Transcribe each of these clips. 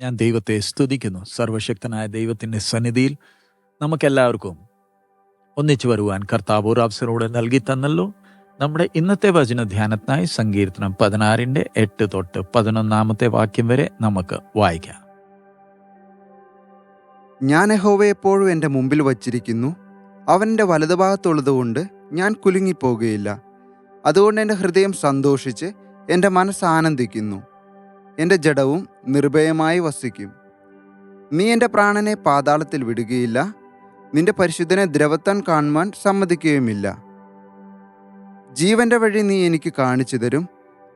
ഞാൻ ദൈവത്തെ സ്തുതിക്കുന്നു. സർവശക്തനായ ദൈവത്തിന്റെ സന്നിധിയിൽ നമുക്കെല്ലാവർക്കും ഒന്നിച്ചു വരുവാൻ കർത്താവ് ഒരു അവസരോട് നൽകി തന്നല്ലോ. നമ്മുടെ ഇന്നത്തെ വചന ധ്യാനത്തിനായി സങ്കീർത്തനം പതിനാറിന്റെ എട്ട് തൊട്ട് പതിനൊന്നാമത്തെ വാക്യം വരെ നമുക്ക് വായിക്കാം. ഞാൻ യഹോവയെ എപ്പോഴും എന്റെ മുമ്പിൽ വച്ചിരിക്കുന്നു. അവന്റെ വലതുഭാഗത്തുള്ളതുകൊണ്ട് ഞാൻ കുലുങ്ങിപ്പോകുകയില്ല. അതുകൊണ്ട് എന്റെ ഹൃദയം സന്തോഷിച്ച് എന്റെ മനസ്സ് ആനന്ദിക്കുന്നു. എന്റെ ജഡവും നിർഭയമായി വസിക്കും. നീ എന്റെ പ്രാണനെ പാതാളത്തിൽ വിടുകയില്ല. നിന്റെ പരിശുദ്ധനെ ദ്രവത്താൻ കാണുവാൻ സമ്മതിക്കുകയുമില്ല. ജീവന്റെ വഴി നീ എനിക്ക് കാണിച്ചു തരും.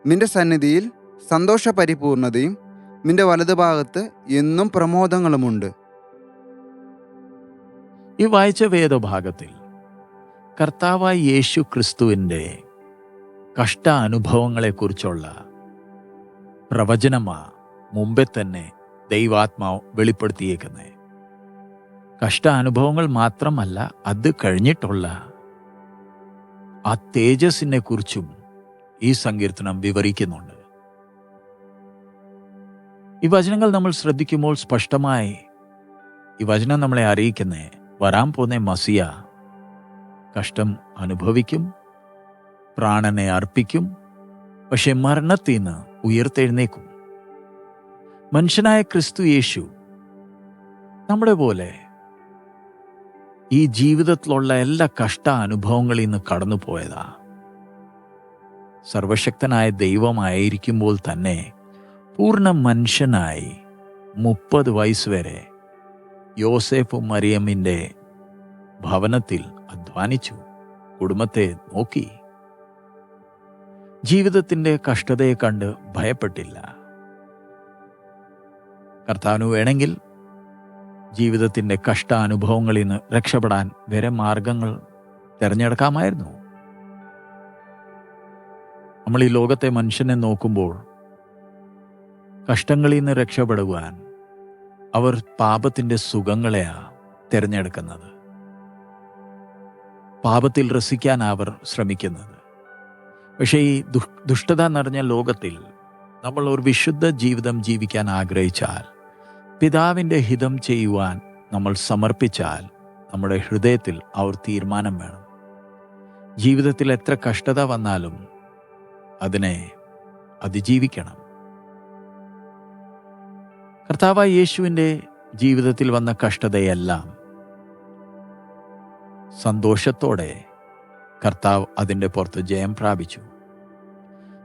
നിന്റെ സന്നിധിയിൽ സന്തോഷ പരിപൂർണതയും നിന്റെ വലതുഭാഗത്ത് എന്നും പ്രമോദങ്ങളുമുണ്ട്. ഈ വായിച്ച വേദഭാഗത്തിൽ കർത്താവായ യേശു ക്രിസ്തുവിന്റെ കഷ്ടാനുഭവങ്ങളെക്കുറിച്ചുള്ള പ്രവചനമാ മുമ്പേ തന്നെ ദൈവാത്മാവ് വെളിപ്പെടുത്തിയേക്കുന്നത് കഷ്ടാനുഭവങ്ങൾ മാത്രമല്ല അത് കഴിഞ്ഞിട്ടുള്ള ആ തേജസ്സിനെ കുറിച്ചും ഈ സങ്കീർത്തനം വിവരിക്കുന്നുണ്ട്. ഈ വചനങ്ങൾ നമ്മൾ ശ്രദ്ധിക്കുമ്പോൾ സ്പഷ്ടമായി ഈ വചനം നമ്മളെ അറിയിക്കുന്നേ വരാൻ പോന്ന മസിയ കഷ്ടം അനുഭവിക്കും പ്രാണനെ അർപ്പിക്കും പക്ഷെ മരണത്തിൽ നിന്ന് ഉയർത്തെഴുന്നേക്കും. മനുഷ്യനായ ക്രിസ്തു യേശു നമ്മുടെ പോലെ ഈ ജീവിതത്തിലുള്ള എല്ലാ കഷ്ട അനുഭവങ്ങളിൽ നിന്ന് കടന്നു പോയതാ സർവശക്തനായ ദൈവമായിരിക്കുമ്പോൾ തന്നെ പൂർണ മനുഷ്യനായി മുപ്പത് വയസ്സ് വരെ യോസേഫ് മറിയമ്മിന്റെ ഭവനത്തിൽ അധ്വാനിച്ചു കുടുംബത്തെ നോക്കി. ജീവിതത്തിന്റെ കഷ്ടതയെ കണ്ട് ഭയപ്പെട്ടില്ല. കർത്താവിന് വേണമെങ്കിൽ ജീവിതത്തിന്റെ കഷ്ടാനുഭവങ്ങളിൽ നിന്ന് രക്ഷപ്പെടാൻ വേറെ മാർഗങ്ങൾ തിരഞ്ഞെടുക്കാമായിരുന്നു. നമ്മൾ ഈ ലോകത്തെ മനുഷ്യനെ നോക്കുമ്പോൾ കഷ്ടങ്ങളിൽ നിന്ന് രക്ഷപ്പെടുവാൻ അവർ പാപത്തിന്റെ സുഖങ്ങളെയാണ് തിരഞ്ഞെടുക്കുന്നത്. പാപത്തിൽ രസിക്കാൻ അവർ ശ്രമിക്കുന്നത്. പക്ഷേ ഈ ദുഷ് ദുഷ്ടത നിറഞ്ഞ ലോകത്തിൽ നമ്മൾ ഒരു വിശുദ്ധ ജീവിതം ജീവിക്കാൻ ആഗ്രഹിച്ചാൽ പിതാവിന്റെ ഹിതം ചെയ്യുവാൻ നമ്മൾ സമർപ്പിച്ചാൽ നമ്മുടെ ഹൃദയത്തിൽ അവർ തീരുമാനം വേണം. ജീവിതത്തിൽ എത്ര കഷ്ടത വന്നാലും അതിനെ അതിജീവിക്കണം. കർത്താവ് യേശുവിന്റെ ജീവിതത്തിൽ വന്ന കഷ്ടതയെല്ലാം സന്തോഷത്തോടെ കർത്താവ് അതിന്റെ പുറത്ത് ജയം പ്രാപിച്ചു.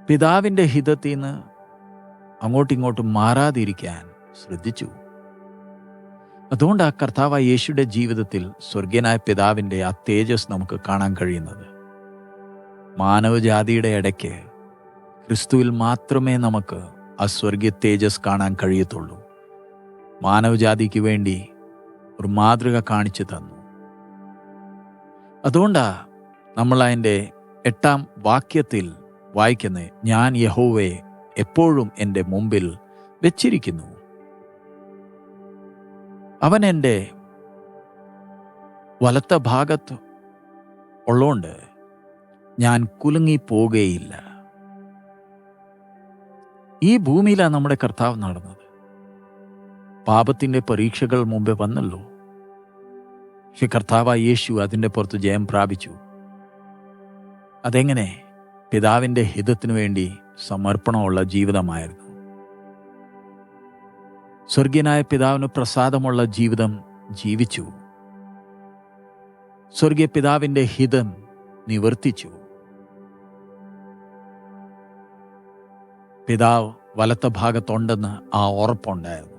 പിതാവിന്റെ ഹിതത്തിൽ നിന്ന് അങ്ങോട്ടിങ്ങോട്ടും മാറാതിരിക്കാൻ ശ്രദ്ധിച്ചു. അതുകൊണ്ട് ആ കർത്താവ് യേശുയുടെ ജീവിതത്തിൽ സ്വർഗീയനായ പിതാവിന്റെ ആ തേജസ് നമുക്ക് കാണാൻ കഴിയുന്നത്. മാനവജാതിയുടെ ഇടയ്ക്ക് ക്രിസ്തുവിൽ മാത്രമേ നമുക്ക് ആ സ്വർഗീയ തേജസ് കാണാൻ കഴിയത്തുള്ളൂ. മാനവജാതിക്ക് വേണ്ടി ഒരു മാതൃക കാണിച്ചു തന്നു. അതുകൊണ്ടാ നമ്മൾ അതിന്റെ എട്ടാം വാക്യത്തിൽ വായിക്കുന്നത് ഞാൻ യഹോവയെ എപ്പോഴും എന്റെ മുമ്പിൽ വെച്ചിരിക്കുന്നു. അവൻ എന്റെ വലത്ത ഭാഗത്ത് ഉള്ളോണ്ട് ഞാൻ കുലുങ്ങിപ്പോകുകയില്ല. ഈ ഭൂമിയിലാണ് നമ്മുടെ കർത്താവ് നടന്നത്. പാപത്തിന്റെ പരീക്ഷകൾ മുമ്പേ വന്നല്ലോ. പക്ഷെ കർത്താവായ യേശു അതിന്റെ പുറത്ത് ജയം പ്രാപിച്ചു. അതെങ്ങനെ? പിതാവിന്റെ ഹിതത്തിനു വേണ്ടി സമർപ്പണമുള്ള ജീവിതമായിരുന്നു. സ്വർഗീയനായ പിതാവിന് പ്രസാദമുള്ള ജീവിതം ജീവിച്ചു. സ്വർഗീയ പിതാവിന്റെ ഹിതം നിവർത്തിച്ചു. പിതാവ് വലത്ത ഭാഗത്തുണ്ടെന്ന് ആ ഉറപ്പുണ്ടായിരുന്നു.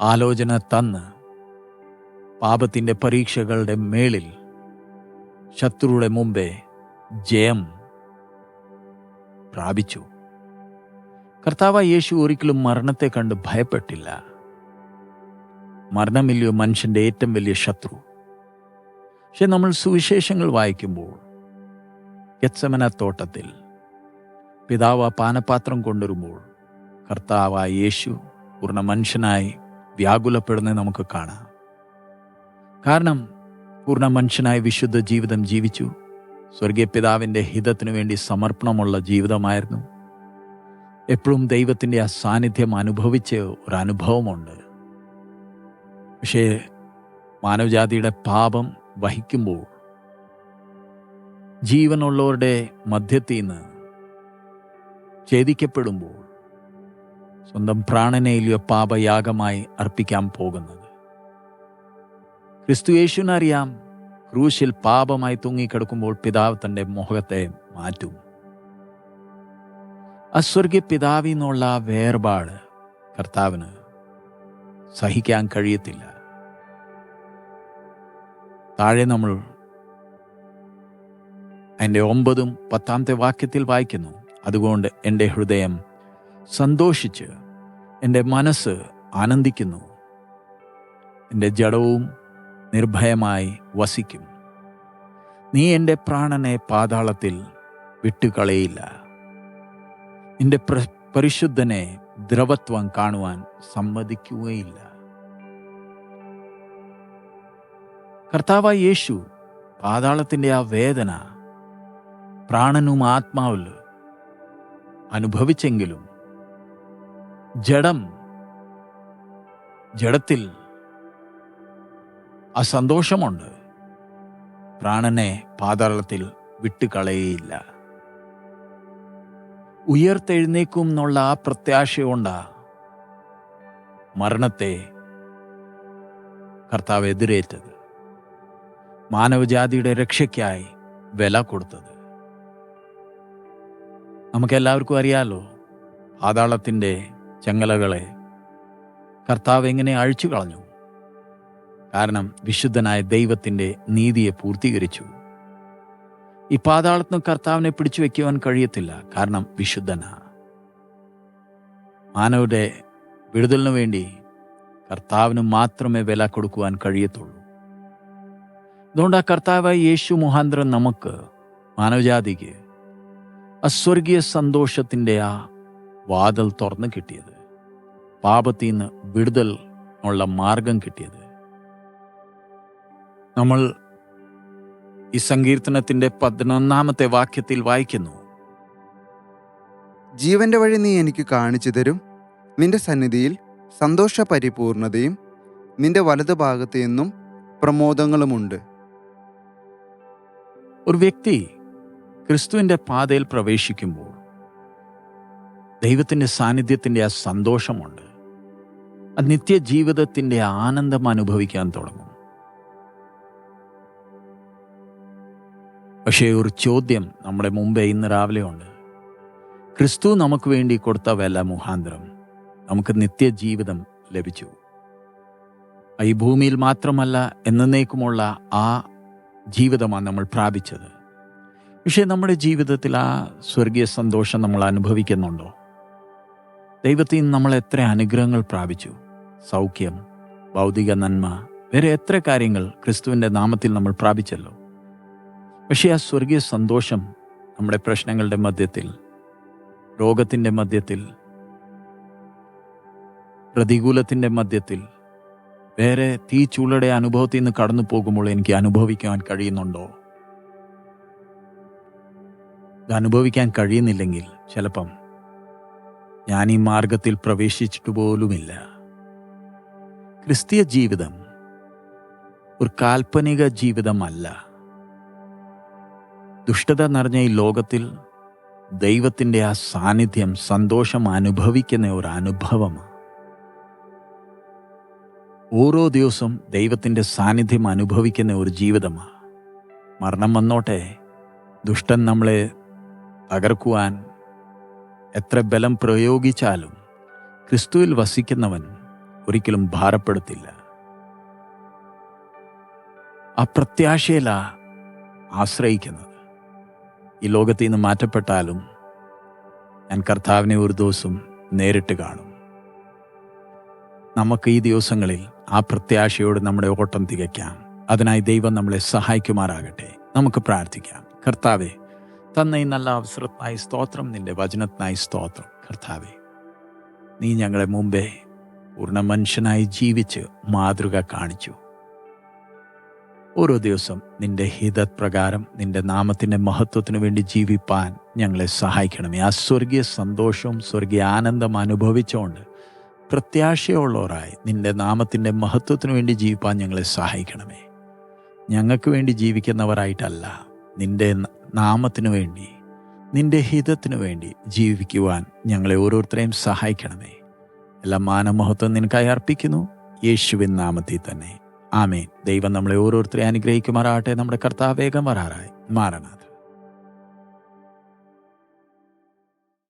ആലോചന തന്ന് പാപത്തിന്റെ പരീക്ഷകളുടെ മേളിൽ ശത്രുയുടെ മുമ്പേ ജയം പ്രാപിച്ചു. കർത്താവ് യേശു ഒരിക്കലും മരണത്തെ കണ്ട് ഭയപ്പെട്ടില്ല. മരണമില്ല മനുഷ്യന്റെ ഏറ്റവും വലിയ ശത്രു. പക്ഷെ നമ്മൾ സുവിശേഷങ്ങൾ വായിക്കുമ്പോൾ യത്സമന തോട്ടത്തിൽ പിതാവ് പാനപാത്രം കൊണ്ടുവരുമ്പോൾ കർത്താവ് യേശു പൂർണ മനുഷ്യനായി വ്യാകുലപ്പെടുന്നത് നമുക്ക് കാണാം. കാരണം പൂർണ മനുഷ്യനായ വിശുദ്ധ ജീവിതം ജീവിച്ചു സ്വർഗീയ പിതാവിന്റെ ഹിതത്തിനു വേണ്ടി സമർപ്പണമുള്ള ജീവിതമായിരുന്നു എപ്പോഴും ദൈവത്തിന്റെ ആ സാന്നിധ്യം അനുഭവിച്ച ഒരു അനുഭവമുണ്ട് പക്ഷേ മാനവജാതിയുടെ പാപം വഹിക്കുമ്പോൾ ജീവനുള്ളവരുടെ മധ്യത്തിൽ നിന്ന് ഛേദിക്കപ്പെടുമ്പോൾ സ്വന്തം പ്രാണനയിലോ പാപയാഗമായി അർപ്പിക്കാൻ പോകുന്നത് ക്രിസ്തു യേശുവിനറിയാം ക്രൂശിൽ പാപമായി തൂങ്ങിക്കിടക്കുമ്പോൾ പിതാവ് തന്റെ മുഖത്തെ മാറ്റും. അസ്വർഗ്യ പിതാവിൽ നിന്നുള്ള വേർപാട് കർത്താവിന് സഹിക്കാൻ കഴിയത്തില്ല. താഴെ നമ്മൾ അതിന്റെ ഒമ്പതും പത്താമത്തെ വാക്യത്തിൽ വായിക്കുന്നു. അതുകൊണ്ട് എന്റെ ഹൃദയം സന്തോഷിച്ച് എന്റെ മനസ്സ് ആനന്ദിക്കുന്നു. എന്റെ ജഡവും നിർഭയമായി വസിക്കും. നീ എന്റെ പ്രാണനെ പാതാളത്തിൽ വിട്ടുകളയില്ല. നിന്റെ പ്ര- പരിശുദ്ധനെ ദ്രവത്വം കാണുവാൻ സമ്മതിക്കുകയില്ല. കർത്താവായ യേശു പാതാളത്തിന്റെ ആ വേദന പ്രാണനും ആത്മാവിൽ അനുഭവിച്ചെങ്കിലും ജഡം ജഡത്തിൽ ആ സന്തോഷമുണ്ട്. പ്രാണനെ പാതാളത്തിൽ വിട്ടുകളയേയില്ല. ഉയർത്തെഴുന്നേക്കും എന്നുള്ള ആ പ്രത്യാശയുണ്ടാ മരണത്തെ കർത്താവ് എതിരേറ്റത്. മാനവജാതിയുടെ രക്ഷയ്ക്കായി വില കൊടുത്തത്. നമുക്കെല്ലാവർക്കും അറിയാലോ പാതാളത്തിന്റെ ചങ്ങലകളെ കർത്താവ് എങ്ങനെ അഴിച്ചു കളഞ്ഞു കാരണം വിശുദ്ധനായ ദൈവത്തിന്റെ നീതിയെ പൂർത്തീകരിച്ചു. ഈ പാതാളത്തിന് കർത്താവിനെ പിടിച്ചു വയ്ക്കുവാൻ കഴിയത്തില്ല കാരണം വിശുദ്ധനാ. മാനവരുടെ വിടുതലിനു വേണ്ടി കർത്താവിന് മാത്രമേ വില കൊടുക്കുവാൻ കഴിയത്തുള്ളൂ. അതുകൊണ്ട് ആ കർത്താവായ യേശു മുഹാന്തരം നമുക്ക് മാനവജാതിക്ക് അസ്വർഗീയ സന്തോഷത്തിന്റെ ആ വാതിൽ തുറന്നു കിട്ടിയത് പാപത്തിൽ നിന്ന് വിടുതൽ ഉള്ള മാർഗം കിട്ടിയത് നമ്മൾ ഈ സങ്കീർത്തനത്തിന്റെ പതിനൊന്നാമത്തെ വാക്യത്തിൽ വായിക്കുന്നു. ജീവന്റെ വഴി നീ എനിക്ക് കാണിച്ചു തരും. നിന്റെ സന്നിധിയിൽ സന്തോഷ പരിപൂർണതയും നിന്റെ വലതുഭാഗത്ത് എന്നും പ്രമോദങ്ങളുമുണ്ട്. ഒരു വ്യക്തി ക്രിസ്തുവിന്റെ പാതയിൽ പ്രവേശിക്കുമ്പോൾ ദൈവത്തിന്റെ സാന്നിധ്യത്തിന്റെ ആ സന്തോഷമുണ്ട്. ആ നിത്യജീവിതത്തിന്റെ ആനന്ദം അനുഭവിക്കാൻ തുടങ്ങും. പക്ഷേ ഒരു ചോദ്യം നമ്മുടെ മുമ്പേ ഇന്ന് രാവിലെ ഉണ്ട് ക്രിസ്തു നമുക്ക് വേണ്ടി കൊടുത്ത വില മുഖാന്തരം നമുക്ക് നിത്യജീവിതം ലഭിച്ചു. ഈ ഭൂമിയിൽ മാത്രമല്ല എന്നേക്കുമുള്ള ആ ജീവിതമാണ് നമ്മൾ പ്രാപിച്ചത്. പക്ഷേ നമ്മുടെ ജീവിതത്തിൽ ആ സ്വർഗീയ സന്തോഷം നമ്മൾ അനുഭവിക്കുന്നുണ്ടോ? ദൈവത്തിൽ നിന്ന് നമ്മൾ എത്ര അനുഗ്രഹങ്ങൾ പ്രാപിച്ചു? സൗഖ്യം ഭൗതിക നന്മ വേറെ എത്ര കാര്യങ്ങൾ ക്രിസ്തുവിന്റെ നാമത്തിൽ നമ്മൾ പ്രാപിച്ചല്ലോ? പക്ഷേ ആ സ്വർഗീയ സന്തോഷം നമ്മുടെ പ്രശ്നങ്ങളുടെ മധ്യത്തിൽ രോഗത്തിന്റെ മധ്യത്തിൽ പ്രതികൂലത്തിന്റെ മധ്യത്തിൽ വേറെ തീ ചൂളയുടെ അനുഭവത്തിൽ നിന്ന് കടന്നു പോകുമ്പോൾ എനിക്ക് അനുഭവിക്കാൻ കഴിയുന്നുണ്ടോ? ഇത് അനുഭവിക്കാൻ കഴിയുന്നില്ലെങ്കിൽ ചിലപ്പം ഞാൻ ഈ മാർഗത്തിൽ പ്രവേശിച്ചിട്ട് പോലുമില്ല. ക്രിസ്തീയ ജീവിതം ഒരു കാൽപ്പനിക ജീവിതമല്ല. ദുഷ്ടത നിറഞ്ഞ ഈ ലോകത്തിൽ ദൈവത്തിന്റെ ആ സാന്നിധ്യം സന്തോഷം അനുഭവിക്കുന്ന ഒരു അനുഭവമാണ്. ഓരോ ദിവസം ദൈവത്തിന്റെ സാന്നിധ്യം അനുഭവിക്കുന്ന ഒരു ജീവിതമാണ്. മരണം വന്നോട്ടെ ദുഷ്ടൻ നമ്മളെ തകർക്കുവാൻ എത്ര ബലം പ്രയോഗിച്ചാലും ക്രിസ്തുവിൽ വസിക്കുന്നവൻ ഒരിക്കലും ഭാരപ്പെടുത്തില്ല. ആ പ്രത്യാശയില ആശ്രയിക്കുന്നത്. ഈ ലോകത്തിൽ നിന്ന് മാറ്റപ്പെട്ടാലും ഞാൻ കർത്താവിനെ ഒരു ദിവസം നേരിട്ട് കാണും. നമുക്ക് ഈ ദിവസങ്ങളിൽ ആ പ്രത്യാശയോട് നമ്മുടെ ഓട്ടം തികയ്ക്കാം. അതിനായി ദൈവം നമ്മളെ സഹായിക്കുമാറാകട്ടെ. നമുക്ക് പ്രാർത്ഥിക്കാം. കർത്താവെ തന്ന ഈ നല്ല അവസരത്തിനായി സ്തോത്രം നിന്റെ വചനത്തിനായി സ്തോത്രം. കർത്താവെ നീ ഞങ്ങളെ മുമ്പേ പൂർണ മനുഷ്യനായി ജീവിച്ച് മാതൃക കാണിച്ചു. ഓരോ ദിവസം നിന്റെ ഹിതപ്രകാരം നിന്റെ നാമത്തിന്റെ മഹത്വത്തിനു വേണ്ടി ജീവിപ്പാൻ ഞങ്ങളെ സഹായിക്കണമേ. ആ സ്വർഗീയ സന്തോഷവും സ്വർഗീയ ആനന്ദം അനുഭവിച്ചുകൊണ്ട് പ്രത്യാശയുള്ളവരായി നിന്റെ നാമത്തിന്റെ മഹത്വത്തിനു വേണ്ടി ജീവിപ്പാൻ ഞങ്ങളെ സഹായിക്കണമേ. ഞങ്ങൾക്ക് വേണ്ടി ജീവിക്കുന്നവരായിട്ടല്ല നിന്റെ നാമത്തിനു വേണ്ടി നിന്റെ ഹിതത്തിനു വേണ്ടി ജീവിക്കുവാൻ ഞങ്ങളെ ഓരോരുത്തരെയും സഹായിക്കണമേ. എല്ലാ മാനമഹത്വം നിനക്കായി അർപ്പിക്കുന്നു. യേശുവിൻ നാമത്തിൽ തന്നെ. ആമേൻ. ദൈവം നമ്മളെ ഓരോരുത്തരെ അനുഗ്രഹിക്കുമാറാകട്ടെ. നമ്മുടെ കർത്താവേഗം വരാറായി. മാറനാഥ്